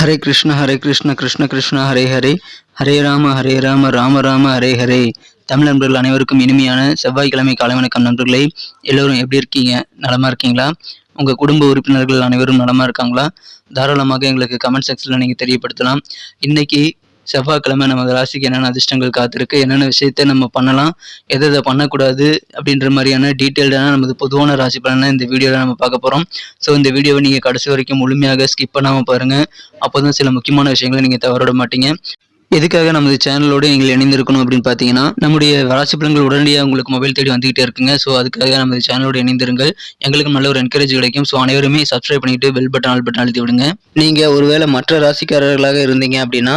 ஹரே கிருஷ்ண ஹரே கிருஷ்ண கிருஷ்ண கிருஷ்ண ஹரே ஹரே. ஹரே ராம ஹரே ராம ராம ராம ஹரே ஹரே. தமிழ் நண்பர்கள் அனைவருக்கும் இனிமையான செவ்வாய்க்கிழமை காலை வணக்கம் நண்பர்களே. எல்லோரும் எப்படி இருக்கீங்க? நலமாக இருக்கீங்களா? உங்கள் குடும்ப உறுப்பினர்கள் அனைவரும் நலமாக இருக்காங்களா? தாராளமாக எங்களுக்கு கமெண்ட் செக்ஷனில் நீங்கள் தெரியப்படுத்தலாம். இன்றைக்கி செவ்வாய்க்கிழமை நமது ராசிக்கு என்னென்ன அதிர்ஷ்டங்கள் காத்திருக்கு என்னென்ன விஷயத்த நம்ம பண்ணலாம் எதை எதை பண்ணக்கூடாது அப்படின்ற மாதிரியான டீட்டெயில்டான நமது பொதுவான ராசி பலனை இந்த வீடியோவில் நம்ம பார்க்க போகிறோம் ஸோ இந்த வீடியோவை நீங்கள் கடைசி வரைக்கும் முழுமையாக ஸ்கிப் பண்ணாமல் பாருங்கள் அப்போ தான் சில முக்கியமான விஷயங்களை நீங்கள் தவறவிட மாட்டீங்க. எதுக்காக நமது சேனலோடு நீங்கள் இணைந்திருக்கணும் அப்படின்னு பார்த்தீங்கன்னா நம்முடைய ராசி பலன்கள் உடனடியாக உங்களுக்கு மொபைல் தேடி வந்துகிட்டே இருக்குங்க. ஸோ அதுக்காக நமது சேனலோடு இணைந்திருங்கள். எங்களுக்கு நல்ல ஒரு என்கரேஜ் கிடைக்கும். ஸோ அனைவருமே சப்ஸ்கிரைப் பண்ணிட்டு பெல் பட்டன் ஆல் பட்டன் அழுத்தி விடுங்க. நீங்கள் ஒருவேளை மற்ற ராசிக்காரர்களாக இருந்தீங்க அப்படின்னா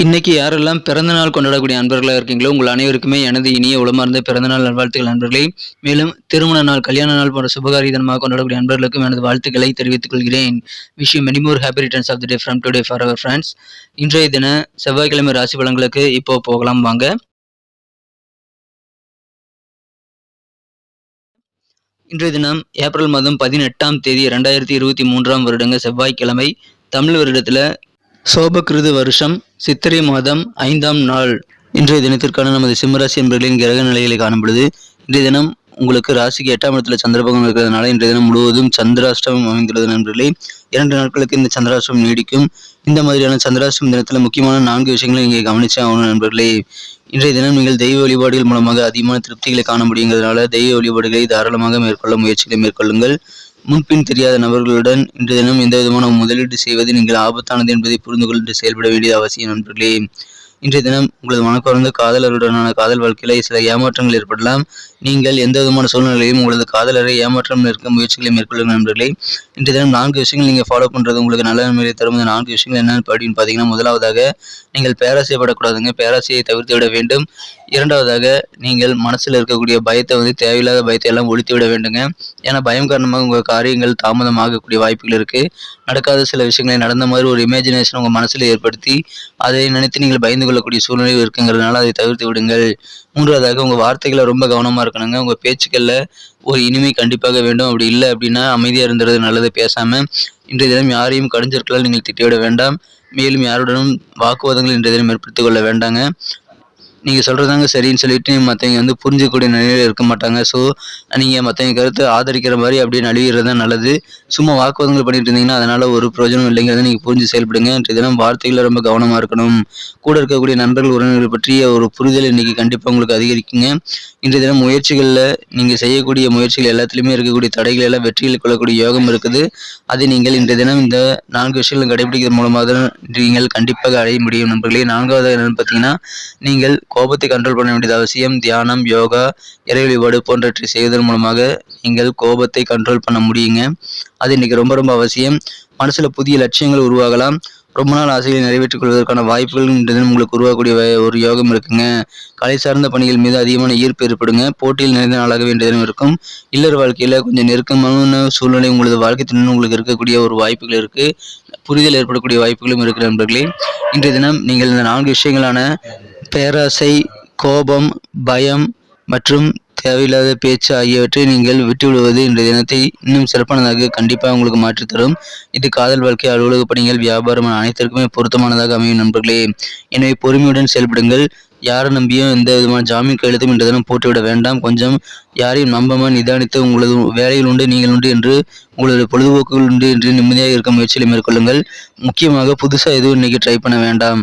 இன்னைக்கு யாரெல்லாம் பிறந்த நாள் கொண்டாடக்கூடிய நண்பர்களாக இருக்கீங்களோ உங்கள் அனைவருக்குமே எனது இனிய உளமார்ந்த பிறந்த நாள் நல்வாழ்த்துக்கள் நண்பர்களே. மேலும் திருமண நாள் கல்யாண நாள் போன்ற சுபகாரி தினமாக கொண்டாடக்கூடிய நண்பர்களுக்கும் எனது வாழ்த்துக்களை தெரிவித்துக் கொள்கிறேன். Wish many more happy returns of the day from today for our friends இன்றைய தின செவ்வாய்க்கிழமை ராசி பலன்களுக்கு இப்போ போகலாம் வாங்க. இன்றைய தினம் ஏப்ரல் மாதம் பதினெட்டாம் தேதி ரெண்டாயிரத்தி இருபத்தி மூன்றாம் வருடங்க செவ்வாய்க்கிழமை. தமிழ் வருடத்தில் சோபகிருது வருஷம் சித்திரை மாதம் ஐந்தாம் நாள். இன்றைய தினத்திற்கான நமது சிம்மராசி என்பர்களின் கிரக நிலைகளை காணப்படுது இன்றைய தினம் உங்களுக்கு ராசிக்கு எட்டாம் இடத்துல சந்திரபகம் இருக்கிறதுனால இன்றைய தினம் முழுவதும் சந்திராஷ்டமம் அமைந்துள்ளது நண்பர்களே. இரண்டு நாட்களுக்கு இந்த சந்திராஷ்டமம் நீடிக்கும். இந்த மாதிரியான சந்திராஷ்டமம் தினத்தில் முக்கியமான நான்கு விஷயங்களை இங்கே கவனிச்சே ஆகணும் நண்பர்களே. இன்றைய தினம் நீங்கள் தெய்வ வழிபாடுகள் மூலமாக அதிகமான திருப்திகளை காண முடியுங்கிறதுனால தெய்வ வழிபாடுகளை தாராளமாக மேற்கொள்ள முயற்சிகளை மேற்கொள்ளுங்கள். முன்பின் தெரியாத நபர்களுடன் இன்று தினம் எந்த விதமான முதலீடு செய்வது நீங்கள் ஆபத்தானது என்பதை புரிந்து கொண்டு செயல்பட வேண்டியது அவசியம் நண்பர்களே. இன்றைய தினம் உங்களது மனக்குறந்த காதலருடனான காதல் வாழ்க்கையில சில ஏமாற்றங்கள் ஏற்படலாம். நீங்கள் எந்த விதமான சூழ்நிலையும் உங்களது காதலரை ஏமாற்றம் நிற்க முயற்சிகளை மேற்கொள்ளுங்கள் நண்பர்களே இன்றைய தினம் நான்கு விஷயங்கள் நீங்கள் ஃபாலோ பண்ணுறது உங்களுக்கு நல்ல நன்மையை தரும். இந்த நான்கு விஷயங்கள் என்னென்னு அப்படின்னு பார்த்தீங்கன்னா முதலாவதாக நீங்கள் பேராசைப்படக்கூடாதுங்க. பேராசையை தவிர்த்து விட வேண்டும். இரண்டாவதாக நீங்கள் மனசில் இருக்கக்கூடிய பயத்தை வந்து தேவையில்லாத பயத்தை எல்லாம் ஒழித்து விட வேண்டுங்க. ஏன்னா பயம் காரணமாக உங்கள் காரியங்கள் தாமதமாகக்கூடிய வாய்ப்புகள் இருக்குது நடக்காத சில விஷயங்களை நடந்த மாதிரி ஒரு இமேஜினேஷன் உங்கள் மனசில் ஏற்படுத்தி அதை நினைத்து நீங்கள் பயந்து கொள்ளக்கூடிய சூழ்நிலை இருக்குங்கிறதுனால அதை தவிர்த்து விடுங்கள். மூன்றாவதாக உங்கள் வார்த்தைகளை ரொம்ப கவனமாக இருக்கணுங்க. உங்கள் பேச்சுக்களில் ஒரு இனிமை கண்டிப்பாக வேண்டும். அப்படி இல்லை அப்படின்னா அமைதியாக இருந்துறது நல்லது. பேசாமல் இன்றைய தினம் யாரையும் கடிஞ்சிருக்கலால் நீங்கள் திட்டிவிட வேண்டாம். மேலும் யாருடனும் வாக்குவாதங்கள் இன்றைய தினம் ஏற்படுத்திக் கொள்ள வேண்டாங்க. நீங்கள் சொல்கிறதாங்க சரின்னு சொல்லிட்டு மற்றவங்க வந்து புரிஞ்சக்கூடிய நிலையில் இருக்க மாட்டாங்க. ஸோ நீங்கள் மற்றவங்க கருத்தை ஆதரிக்கிற மாதிரி அப்படியே நழுவிடுறது தான் நல்லது. சும்மா வாக்குவாதங்கள் பண்ணிட்டு இருந்தீங்கன்னா அதனால் ஒரு பிரயோஜனம் இல்லைங்கிறத நீங்கள் புரிஞ்சு செயல்படுங்க. இன்றைய தினம் வார்த்தைகளில் ரொம்ப கவனமாக இருக்கணும். கூட இருக்கக்கூடிய நண்பர்கள் உறவினர்கள் பற்றிய ஒரு புரிதல் இன்றைக்கி கண்டிப்பாக உங்களுக்கு அதிகரிக்குங்க. இன்றைய தினம் முயற்சிகளில் நீங்கள் செய்யக்கூடிய முயற்சிகள் எல்லாத்துலேயுமே இருக்கக்கூடிய தடைகள் எல்லாம் வெற்றிகள் கொள்ளக்கூடிய யோகம் இருக்குது. அதை நீங்கள் இன்றைய தினம் இந்த நான்கு விஷயங்களும் கடைபிடிக்கிறது மூலமாக தான் நீங்கள் கண்டிப்பாக அடைய முடியும் நண்பர்களே. நான்காவது என்னன்னு பார்த்தீங்கன்னா நீங்கள் கோபத்தை கண்ட்ரோல் பண்ண வேண்டியது அவசியம் தியானம் யோகா இறை வழிபாடு போன்றவற்றை செய்வதன் மூலமாக நீங்கள் கோபத்தை கண்ட்ரோல் பண்ண முடியுங்க. அது இன்னைக்கு ரொம்ப ரொம்ப அவசியம். மனசில் புதிய லட்சியங்கள் உருவாகலாம். ரொம்ப நாள் ஆசைகளை நிறைவேற்றிக் கொள்வதற்கான வாய்ப்புகள் இன்றைய உங்களுக்கு உருவாகக்கூடிய ஒரு யோகம் இருக்குங்க. கலை சார்ந்த பணிகள் மீது அதிகமான ஈர்ப்பு ஏற்படுங்க. போட்டியில் நிறைந்த நாளாக வேண்டியதும் இருக்கும். இல்லற வாழ்க்கையில் கொஞ்சம் நெருக்கமான சூழ்நிலை உங்களது வாழ்க்கை தினம் உங்களுக்கு இருக்கக்கூடிய ஒரு வாய்ப்புகள் இருக்கு. புரிதல் ஏற்படக்கூடிய வாய்ப்புகளும் இருக்கிற நண்பர்களே. இன்றைய தினம் நீங்கள் இந்த நான்கு விஷயங்களான பேராசை கோபம் பயம் மற்றும் தேவையில்லாத பேச்சு ஆகியவற்றை நீங்கள் விட்டுவிடுவது இன்றைய தினத்தை இன்னும் சிறப்பானதாக கண்டிப்பாக உங்களுக்கு மாற்றித்தரும் இது காதல் வாழ்க்கை அலுவலக பணிகள் வியாபாரம் அனைத்திற்குமே பொருத்தமானதாக அமையும் நண்பர்களே. எனவே பொறுமையுடன் செயல்படுங்கள். யாரை நம்பியும் எந்த விதமான ஜாமீன் கையெழுத்தும் இன்றைய தினம் போட்டுவிட வேண்டாம். கொஞ்சம் யாரையும் நம்பாமல் நிதானித்து உங்களது வேலையில் உண்டு நீங்கள் உண்டு என்று உங்களது பொழுதுபோக்குகள் உண்டு என்று நிம்மதியாக இருக்க முயற்சியில் மேற்கொள்ளுங்கள். முக்கியமாக புதுசாக எதுவும் இன்றைக்கி ட்ரை பண்ண வேண்டாம்.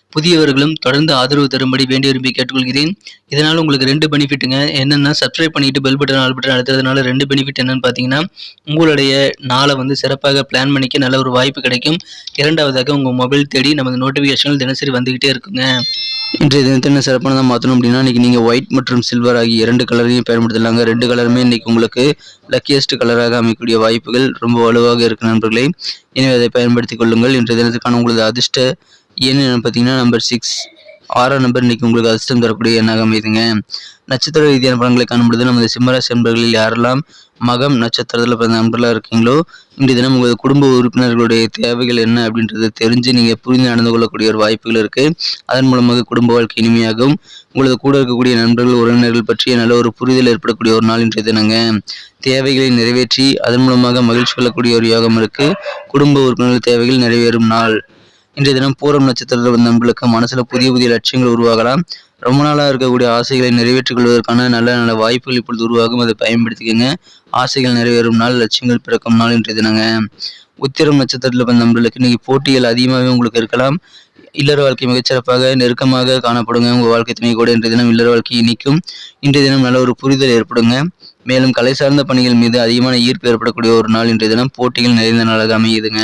புதியவர்களும் தொடர்ந்து ஆதரவு தரும்படி வேண்டி விரும்பி கேட்டுக்கொள்கிறேன். இதனால் உங்களுக்கு ரெண்டு பெனிஃபிட்டுங்க. என்னென்னா சப்ஸ்கிரைப் பண்ணிட்டு பெல் பட்டன் ஆல் பட்டன் அழுத்துறதுனால ரெண்டு பெனிஃபிட் என்னன்னு பார்த்தீங்கன்னா உங்களுடைய நாளை வந்து சிறப்பாக பிளான் பண்ணிக்க நல்ல ஒரு வாய்ப்பு கிடைக்கும். இரண்டாவதாக உங்கள் மொபைல் தேடி நமது நோட்டிஃபிகேஷன்கள் தினசரி வந்துக்கிட்டே இருக்குங்க. இன்றைய தினத்தை என்ன சிறப்பானதாக மாற்றணும் அப்படின்னா இன்றைக்கி நீங்கள் ஒயிட் மற்றும் சில்வர் ஆகிய இரண்டு கலரையும் பயன்படுத்தலாங்க. ரெண்டு கலருமே இன்றைக்கி உங்களுக்கு லக்கியஸ்ட் கலராக அமைக்கக்கூடிய வாய்ப்புகள் ரொம்ப வலுவாக இருக்கு நண்பர்களே. எனவே அதை பயன்படுத்திக் கொள்ளுங்கள். இன்றைய தினத்துக்கான உங்களது அதிர்ஷ்ட என்னன்னு பார்த்தீங்கன்னா நம்பர் சிக்ஸ் ஆறாம் நம்பர் இன்னைக்கு உங்களுக்கு அதிர்ஷ்டம் தரக்கூடிய எண்ணாக அமைதுங்க நட்சத்திர ரீதியான படங்களை காணும்பொழுது நமது சிம்மராசி நண்பர்களில் யாரெல்லாம் மகம் நட்சத்திரத்தில் பிறந்த நண்பர்களாக இருக்கீங்களோ இன்றைய தினம் உங்களது குடும்ப உறுப்பினர்களுடைய தேவைகள் என்ன அப்படின்றத தெரிஞ்சு நீங்கள் புரிந்து நடந்து கொள்ளக்கூடிய ஒரு வாய்ப்புகள் இருக்குது அதன் மூலமாக குடும்ப வாழ்க்கை இனிமையாகும். உங்களது கூட இருக்கக்கூடிய நண்பர்கள் உறவினர்கள் பற்றிய நல்ல ஒரு புரிதல் ஏற்படக்கூடிய ஒரு நாள் இன்றைய தினங்க. தேவைகளை நிறைவேற்றி அதன் மூலமாக மகிழ்ச்சி கொள்ளக்கூடிய ஒரு யோகம் இருக்குது குடும்ப உறுப்பினர்கள் தேவைகள் நிறைவேறும் நாள். இன்றைய தினம் பூரம் நட்சத்திரத்தில் வந்த நம்மளுக்கு மனசுல புதிய புதிய லட்சியங்கள் உருவாகலாம். ரொம்ப நாளாக இருக்கக்கூடிய ஆசைகளை நிறைவேற்றிக் கொள்வதற்கான நல்ல நல்ல வாய்ப்புகள் இப்பொழுது உருவாகும். அதை பயன்படுத்திக்கோங்க. ஆசைகள் நிறைவேறும் நாள் லட்சியங்கள் பிறக்கும் நாள் இன்றைய தினங்க. உத்திரம் நட்சத்திரத்தில் வந்த நம்மளுக்கு இன்னைக்கு போட்டிகள் அதிகமாகவே உங்களுக்கு இருக்கலாம். இல்லற வாழ்க்கை மிகச்சிறப்பாக நெருக்கமாக காணப்படுங்க. உங்கள் வாழ்க்கை துணை கூட இன்றைய தினம் இல்லற வாழ்க்கை இனிக்கும் இன்றைய தினம் நல்ல ஒரு புரிதல் ஏற்படுங்க. மேலும் கலை சார்ந்த பணிகள் மீது அதிகமான ஈர்ப்பு ஏற்படக்கூடிய ஒரு நாள் இன்றைய தினம். போட்டிகள் நிறைந்த நாளாக அமையுதுங்க.